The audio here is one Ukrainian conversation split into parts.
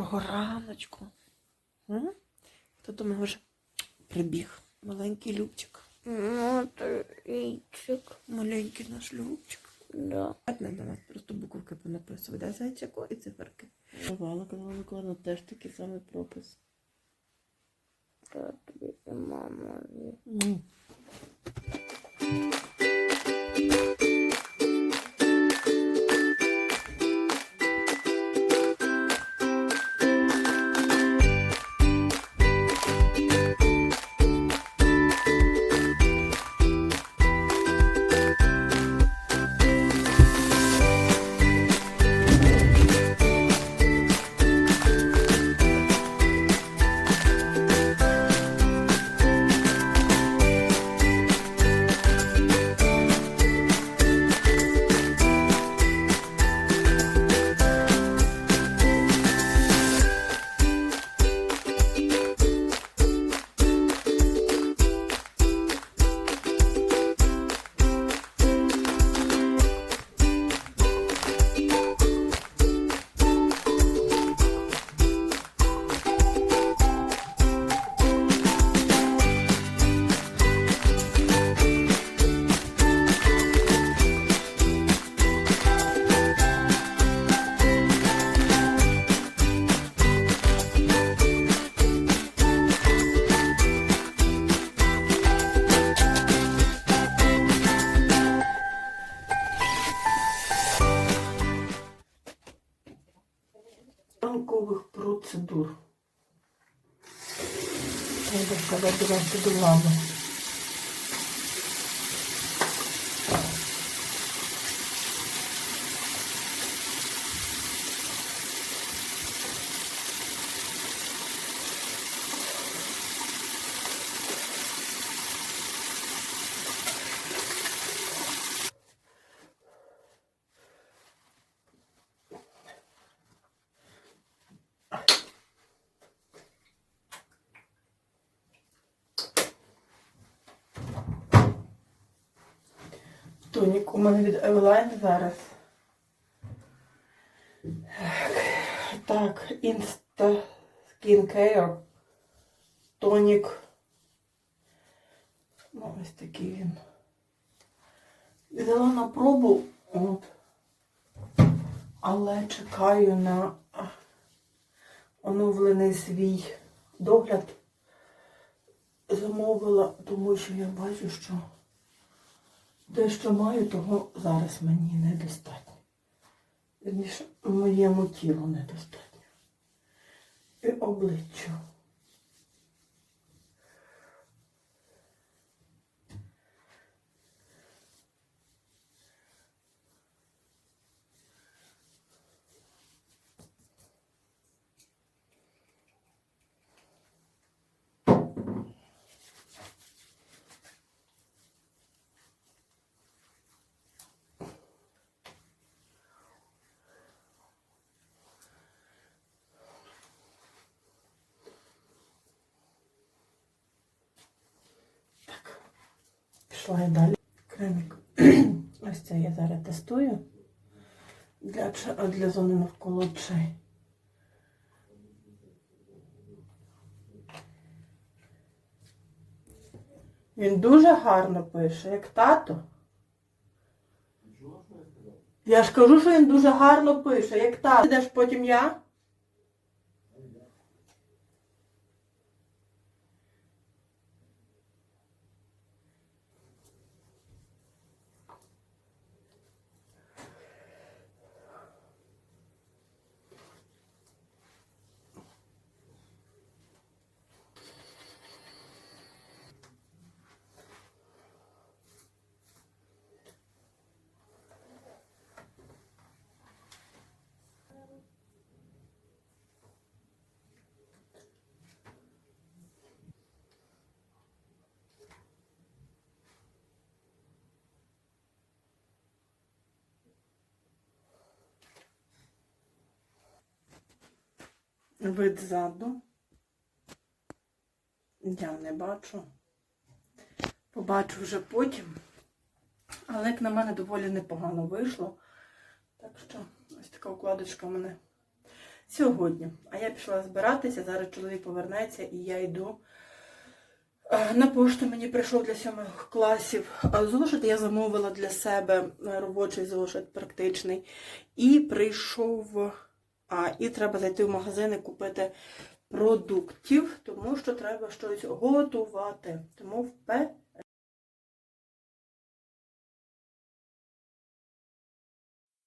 Доброго раночку. М? Хто до мене вже прибіг? Маленький Любчик. Ну, Маленький наш Любчик. да. Одна до нас просто буковки понаписує, да, зайчику і циферки. Давала, казала Микола, теж такий самий пропис. Тобі і мама. М. ранкових процедур. Треба до до лави. Тонік у мене від Eveline зараз. Так, Insta Skin Care. Тонік. Ну, ось такий він. Взяла на пробу. От. Але чекаю на оновлений свій догляд. Замовила, тому що я бачу, що те, що маю, того зараз мені недостатньо. Моєму тілу недостатньо. І обличчю. Пішла я далі. Кремик. Ось це я зараз тестую для, для зони навколо очей. Він дуже гарно пише, як тато. Я ж кажу, що він дуже гарно пише, як тато. Ідеш потім я? Вид ззаду. Я не бачу. Побачу вже потім. Але як на мене доволі непогано вийшло. Так що ось така укладочка в мене сьогодні. А я пішла збиратися, зараз чоловік повернеться і я йду. Е, На пошту мені прийшов для сьомих класів зошит. Я замовила для себе е, робочий зошит практичний. І прийшов. А, і треба зайти в магазин і купити продуктів, тому що треба щось готувати. Тому впе.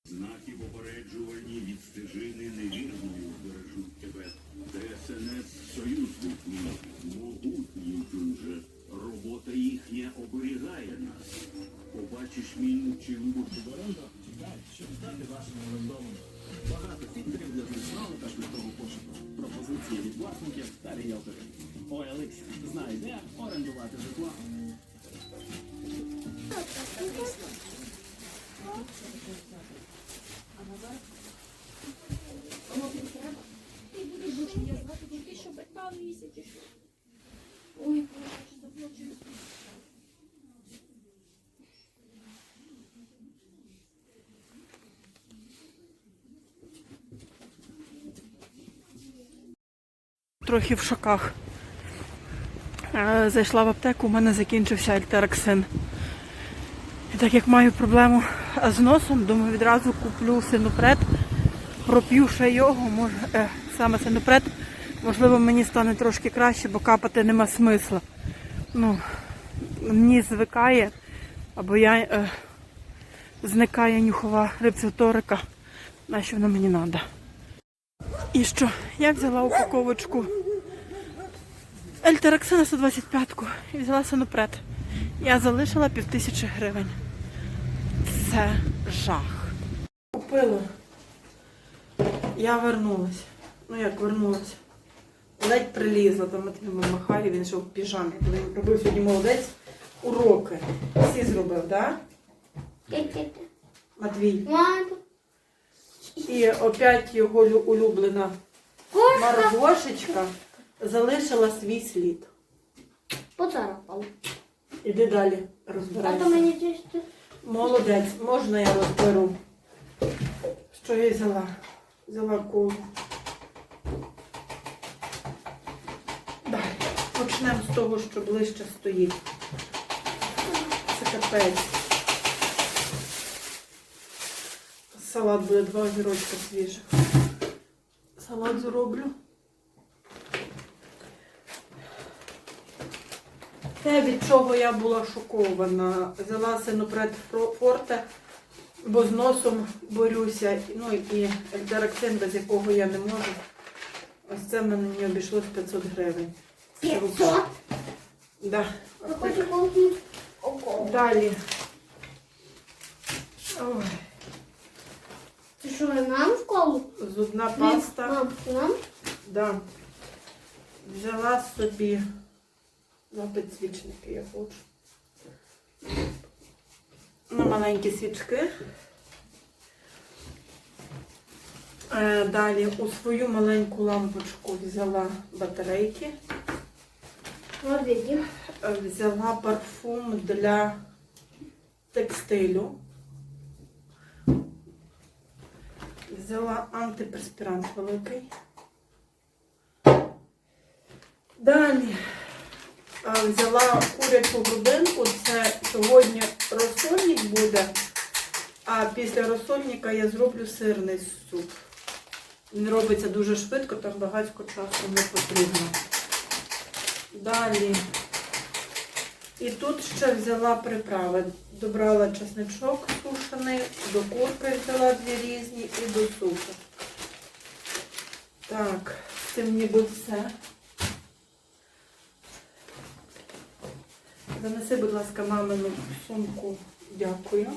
Знаки попереджувальні від стежини невірною бережуть тебе. ДСНС союзник мій, могутній дуже. Робота їхня оберігає нас. Побачиш міну чи вибуху Оренда чекає, щоб стати вашим орендованим. Багато фільтрів для функціоналу та швидкого пошуку. Пропозиції від власників та ріелторів. OLX знає, де орендувати житло. Ти будеш душі, я звати тільки що? Ой, Боже, заплачу. Трохи в шоках. Е, Зайшла в аптеку, у мене закінчився альтераксин. І так як маю проблему з носом, думаю, відразу куплю синопред, проп'ю ще його, може, е, саме синопред, можливо, мені стане трошки краще, бо капати нема смисла. Ну, мені звикає, або я е, зникає нюхова рецепторика. Нащо воно мені треба? І що? Я взяла упаковочку Ельтераксина 125-ку і взяла сонопред. Я залишила півтисячі гривень. Це жах. Купила. Я вернулась. Ну як вернулась? Ледь прилізла, там Матвій махає, він йшов в піжамі. Коли він робив сьогодні молодець уроки. Всі зробив, так? Да? Матвій. І опять його улюблена Маргошечка залишила свій слід. поцарапав. Іди далі А то розбирайся. мені чисто. Молодець, можна я розберу? Що я взяла? Взяла колу. Далі. Почнемо з того, що ближче стоїть. Це капець. Салат буде два огірочка свіжих. Салат зроблю. Те, від чого я була шокована. Взяла синопред Форте, бо з носом борюся. Ну і ельтераксин, без якого я не можу. Ось це мені обійшлось 500 гривень. П'ятсот? Да. Далі. Ой, Це що, нам в школу? зубна паста. Нам? Да. Взяла собі на підсвічники я хочу. На маленькі свічки. Е, Далі у свою маленьку лампочку взяла батарейки. Е, Взяла парфум для текстилю. Взяла антиперспірант великий. Далі взяла курячу грудинку. Це сьогодні розсольник буде, а після розсольника я зроблю сирний суп. Він робиться дуже швидко, там багатько часу не потрібно. Далі. І тут ще взяла приправи. Добрала чесничок сушений, до курки взяла дві різні і до супу. Так, цим ніби все. Занеси, будь ласка, мамину сумку. Дякую.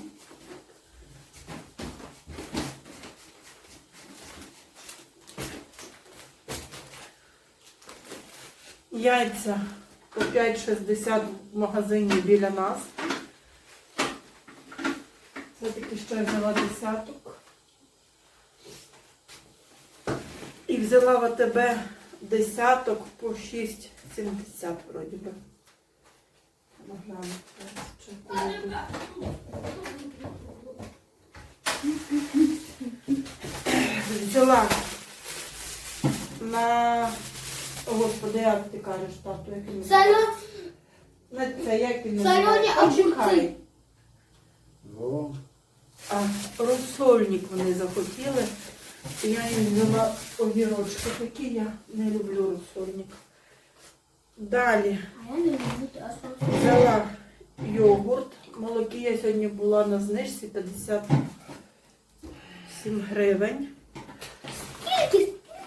Яйця по 5,60 в магазині біля нас. Це таки ще взяла десяток. І взяла в АТБ десяток по 6,70 вроді би. Взяла на. О, Господи, як ти кажеш, тату, як він Сальо... На це як він Соляні називається? огурці. О, А, розсольник вони захотіли. Я їм взяла огірочки такі, я не люблю розсольник. Далі взяла йогурт. Молоки я сьогодні була на знижці 57 гривень.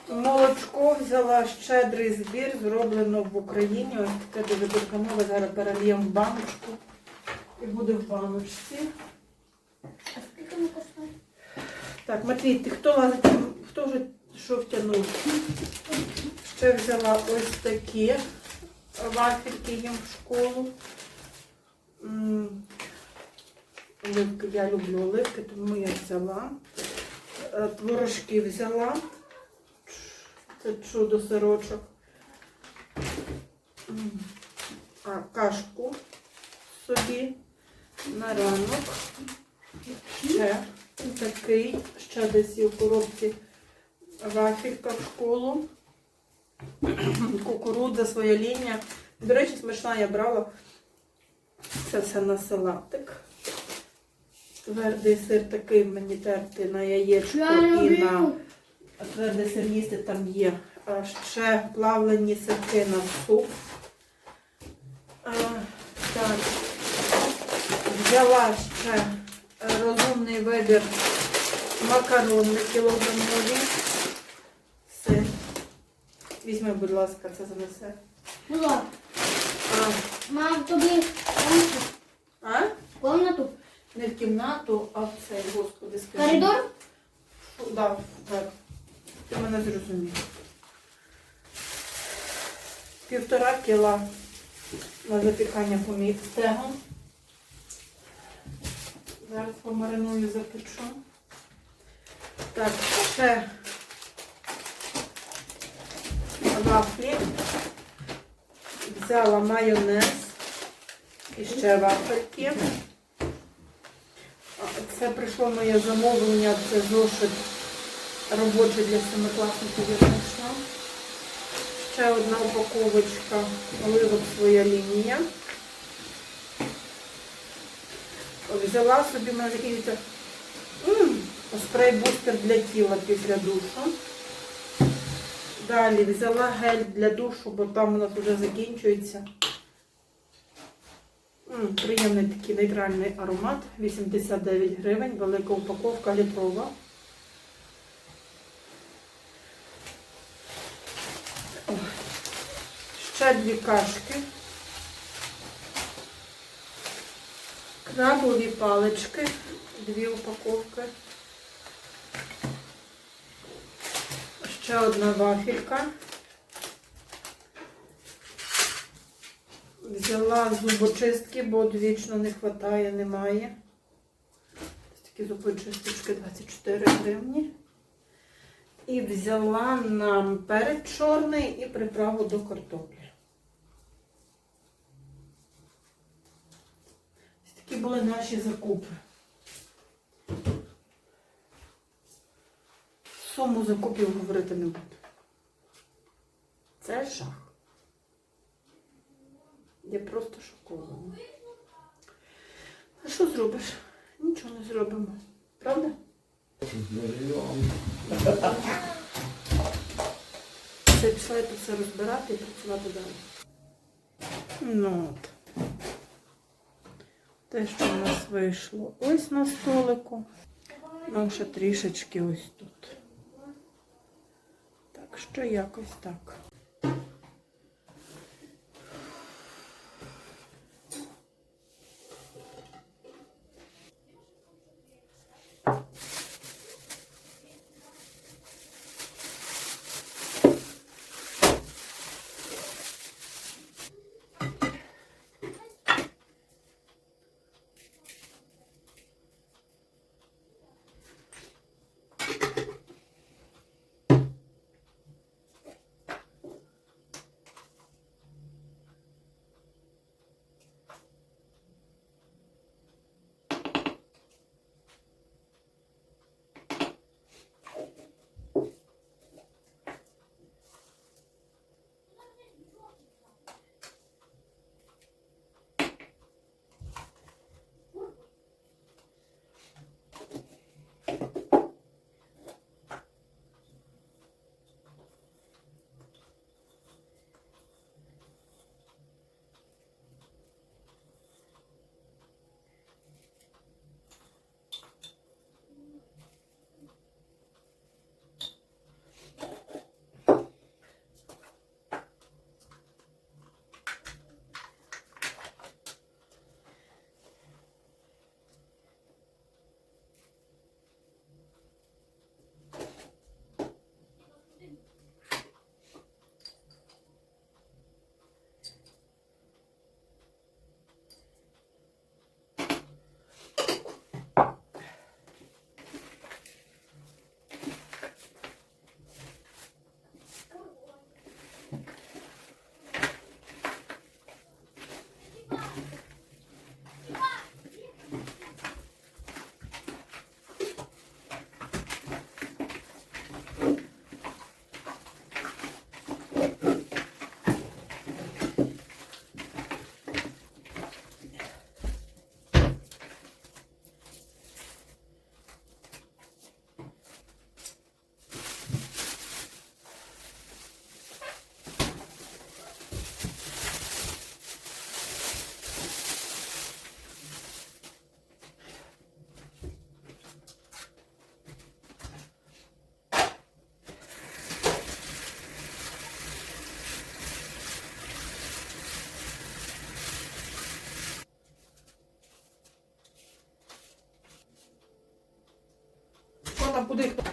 Молочко взяла щедрий збір, зроблено в Україні. Ось таке дуже допомога. Зараз перельємо в баночку. І буде в баночці. Так, Матвій, ти хто лазить? Хто вже що втягнув? Ще взяла ось такі вафельки їм в школу. Оливки, я люблю оливки, тому я взяла. Е, Творожки взяла. Це чудо сирочок. А кашку собі на ранок. Ще такий, ще десь є в коробці вафелька в школу. Кукурудза, своя лінія. До речі, смачна я брала. Це все на салатик. Твердий сир такий мені терти на яєчко Я і на твердий сир їсти там є. А ще плавлені сирки на суп. А, так. Взяла ще розумний вибір макарони кілограмові. Візьми, будь ласка, це занесе. Було. А, Мам, тобі комнату? а? Комнату? Не в кімнату, а в цей, господи, скажи. Коридор? Фу, Да, так. Ти мене зрозумів. Півтора кіла на запікання поміг стегон. Зараз помариную запечу. Так, ще вафлі. Взяла майонез і ще вафельки. Це прийшло моє замовлення, це зошит робочий для семикласників я знайшла. Ще одна упаковочка оливок своя лінія. Взяла собі, мене закінчиться спрей-бустер для тіла після душу. Далі взяла гель для душу, бо там у нас вже закінчується. Приємний такий нейтральний аромат. 89 гривень, велика упаковка літрова. Ще дві кашки. Крабові палички, дві упаковки. Ще одна вафелька. Взяла зубочистки, бо вічно не вистачає, немає. Ось такі зубочисточки 24 гривні. І взяла нам перець чорний і приправу до картоплі. Такі були наші закупи. Суму закупів говорити не буду. Це жах. Я просто шокована. А що зробиш? Нічого не зробимо. Правда? Все, пішла я тут все розбирати і працювати далі. Ну от. Те, що в нас вийшло ось на столику. Ну, ще трішечки ось тут. Так що якось так. куди хто.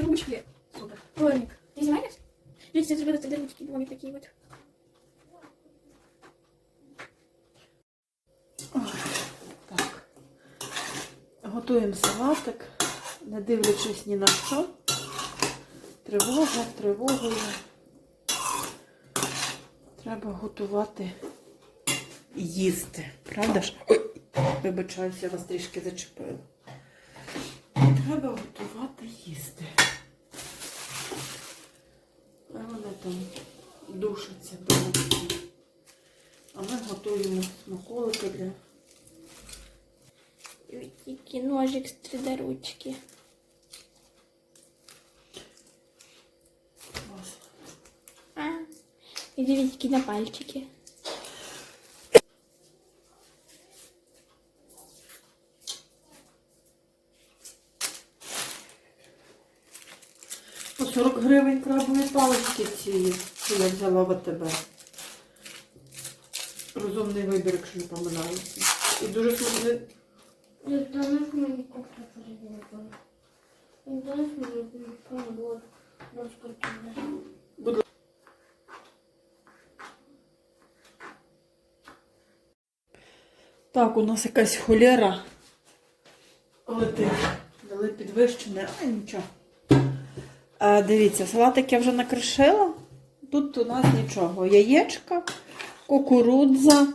Ручки. Супер. Домик. Ты знаешь? Видите, это ручки домики такие вот. Готуємо салатик, не дивлячись ні на що. Тривога, тривогою. Треба готувати їсти. Правда ж? Вибачаюся, я вас трішки зачепила. Треба готувати їсти. А вони там душаться довго. А ми готуємо смаколики для Такий ножик з 3D ручки. вас. А, і дивіться, на пальчики. По 40 гривень крабові палички ці, що я взяла в АТБ. Розумний вибір, якщо не помиляюся. І дуже смачний. Мою кофту переделала? Ты знаешь, мою кофту вот раскрутила? Так, у нас якась холера летить. Дали підвищене, а нічого. А, дивіться, салатик я вже накришила. Тут у нас нічого. Яєчка, кукурудза,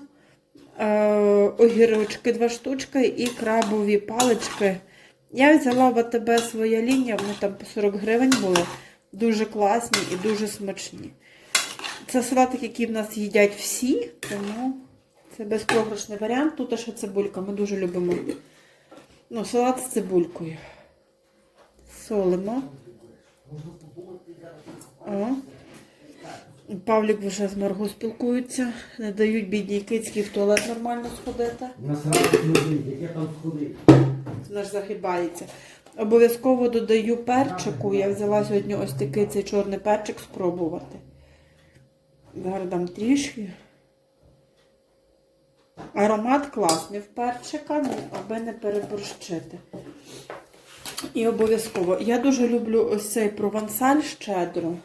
огірочки два штучки і крабові палички. Я взяла в АТБ своя лінія, вони там по 40 гривень були. Дуже класні і дуже смачні. Це салатик, який в нас їдять всі, тому це безпрограшний варіант. Тут ще цибулька, ми дуже любимо. Ну, салат з цибулькою. Солимо. О. Павлік вже з Марго спілкується. Не дають бідній кицьки в туалет нормально сходити. Люди, яке там сходить. Наш загибається. Обов'язково додаю перчику. Я взяла сьогодні ось такий цей чорний перчик спробувати. Зараз дам трішки. Аромат класний в перчика, ну, аби не переборщити. І обов'язково. Я дуже люблю ось цей провансаль щедро.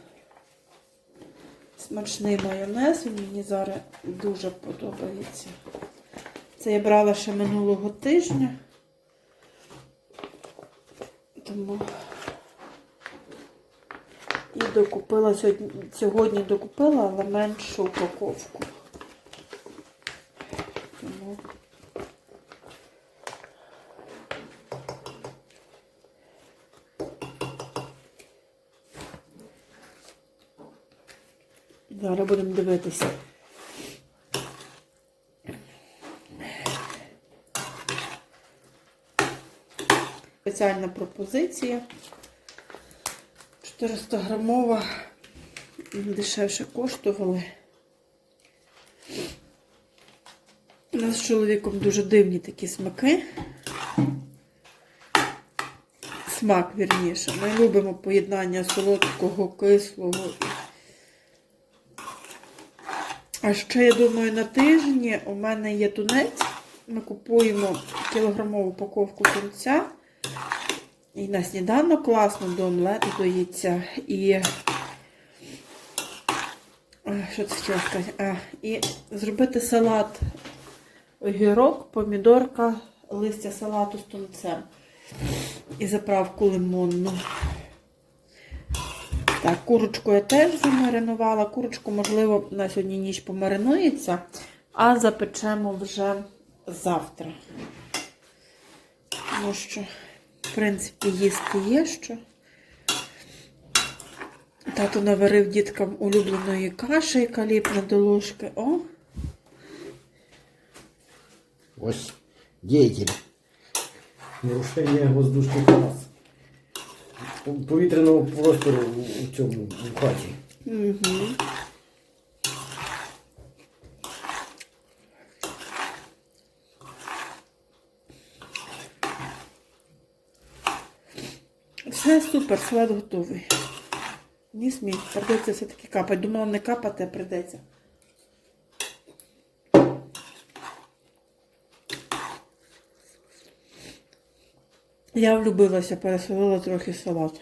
Смачний майонез, він мені зараз дуже подобається. Це я брала ще минулого тижня. Тому і докупила сьогодні, сьогодні докупила, але меншу упаковку. Тому зараз будемо дивитися. Спеціальна пропозиція. 400 грамова. Дешевше коштували. У нас з чоловіком дуже дивні такі смаки. Смак, вірніше. Ми любимо поєднання солодкого, кислого. А ще, я думаю, на тижні у мене є тунець. Ми купуємо кілограмову упаковку тунця. І на сніданок класно до омлету доїться. І що це хотіла сказати? А, і зробити салат огірок, помідорка, листя салату з тунцем. І заправку лимонну. Так, курочку я теж замаринувала. Курочку, можливо, на сьогодні ніч помаринується, а запечемо вже завтра. Тому що, в принципі, їсти є що. Тато наварив діткам улюбленої каші, яка ліпне до ложки. О, Ось діятель. Нарушення воздушних трас повітряного простору у цьому у хаті. Угу. Все супер, салат готовий. Ні смій, придеться все-таки капати. Думала, не капати, а придеться. Я влюбилася, пересолила трохи салат.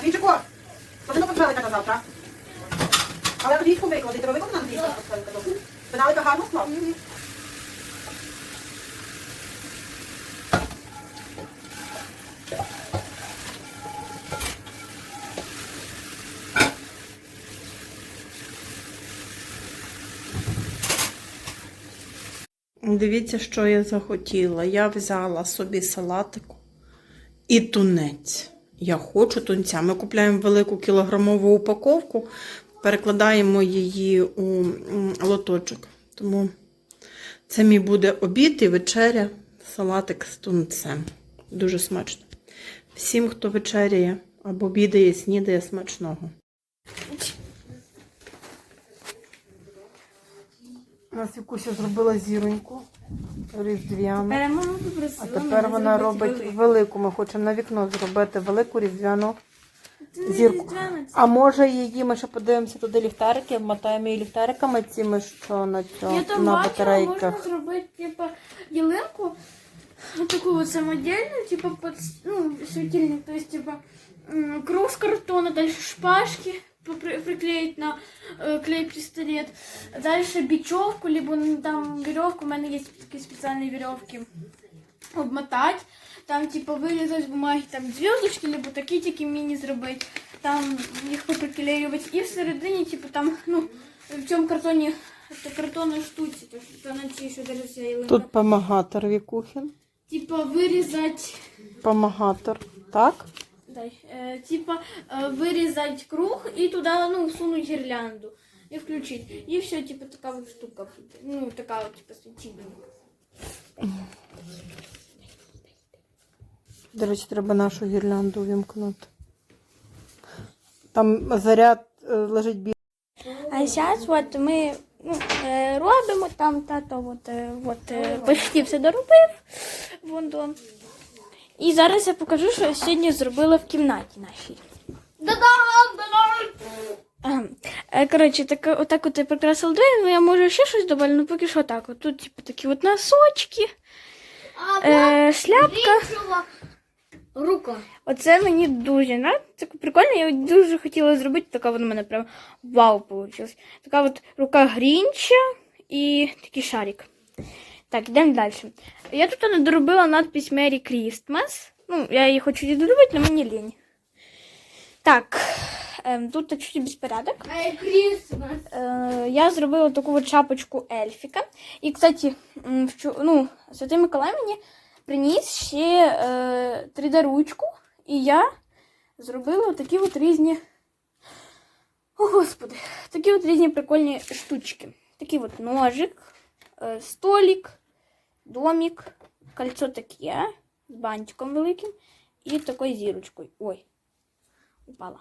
Матвійчику, куди поправити на завтра? Але англійську виклади, тебе виклади на англійську поставити? Пеналика гарно склав? Дивіться, що я захотіла. Я взяла собі салатику і тунець. Я хочу тунця. Ми купуємо велику кілограмову упаковку, перекладаємо її у лоточок. Тому це мій буде обід і вечеря, салатик з тунцем. Дуже смачно. Всім, хто вечеряє або обідає, снідає смачного. У нас Вікуся зробила зіроньку різдвяну. А тепер вона робить велику. велику. Ми хочемо на вікно зробити велику різдвяну зірку. А може її ми ще подивимося туди ліхтарики, вмотаємо її ліхтариками цими, що на Я там на бачила, батарейках. можна зробити, типу, ялинку, таку вот самодельную, типа, под, ну, светильник, то есть, типа, м, круг с картона, дальше шпажки приклеить на э, клей-пистолет, дальше бечевку, либо ну, там веревку, у меня есть такие специальные веревки, обмотать, там, типа, вырезать с бумаги, там, звездочки, либо такие мини зробити, там, їх поприклеювати, і всередині, типу, там, ну, в цьому картоні, це картонної штуці, то, що то на цій, що держиться ялинка. Тут помагатор Вікухін. Типа вирізати, Помагатор. Так? Дай, е, типа е, вирізати круг і туди, ну, всунуть гірлянду. І включити. І все, типа, така вот штука буде. Ну, така от, типа, світильник. До речі, треба нашу гірлянду вімкнути. Там заряд е, лежить біля. А зараз от ми ну, е, робимо там тато от, е, от, е, почти все доробив. Вон до. І зараз я покажу, що я сьогодні зробила в кімнаті нашій. Ага. Е, Коротше, так, отак от я прикрасила двері, ну я можу ще щось додати, ну поки що так. От тут типу, такі от носочки, е, шляпка. Рука. Оце мені дуже нравиться. Це прикольно, я дуже хотіла зробити. Така вона в мене прям вау вийшла. Така от рука Грінча і такий шарик. Так, йдемо далі. Я тут не доробила надпись Merry Christmas. Ну, я її хочу її доробити, але мені лінь. Так, ем, тут чуть безпорядок. Я Крісмас. Е, я зробила таку от шапочку ельфіка. І, кстати, вчу- ну, Святий Миколай мені приніс ще е, 3D-ручку, і я зробила такі от різні. О, господи, такі от різні прикольні штучки. Такий от ножик, е, столик, домик, кольцо таке з бантиком великим і такою зірочкою. Ой, упала.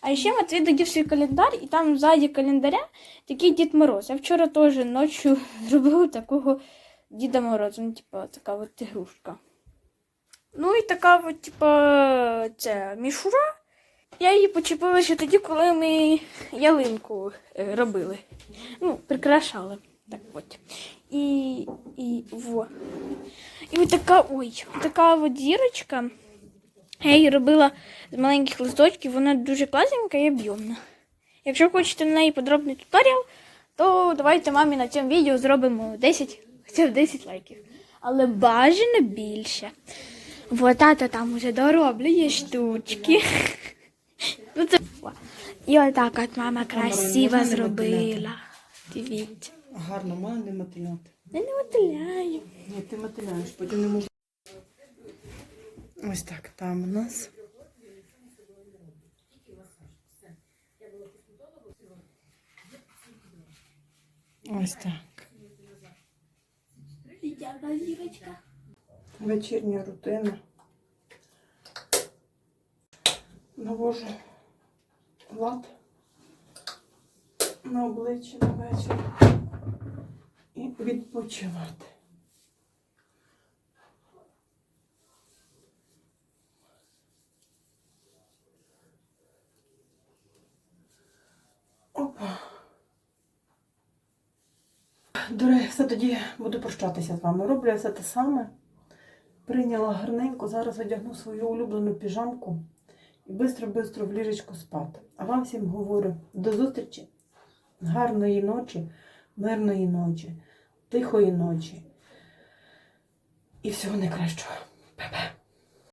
А ще Матвій додів свій календар, і там ззаді календаря такий Дід Мороз. Я вчора теж ночі зробила такого Діда Мороза, ну, типа, така от ігрушка. Ну і така от, типа, це мішура. Я її почепила ще тоді, коли ми ялинку е, робили. Ну, прикрашали. Так от. І, і, во. І от така, ой, така от дірочка. Я її робила з маленьких листочків, вона дуже класненька і об'ємна. Якщо хочете на неї подробний туторіал, то давайте мамі на цьому відео зробимо 10, хоча б 10 лайків. Але бажано більше. Бо тато там уже дороблює штучки. Ну. І отак от мама красиво зробила. Дивіться. Гарно, має не матеріати. Я не мотиляю. Ні, ти мотиляєш, потім не можу. Ось так, там у нас. Ось так. Дякую, зірочка. Вечірня рутина. Навожу лад на обличчя на вечір і відпочивати. Опа. Дорогі, все тоді буду прощатися з вами. Роблю я все те саме. Прийняла гарненько, зараз одягну свою улюблену піжамку і бистро-бистро в ліжечку спати. А вам всім говорю до зустрічі, гарної ночі, мирної ночі, тихої ночі і всього найкращого. Па-па!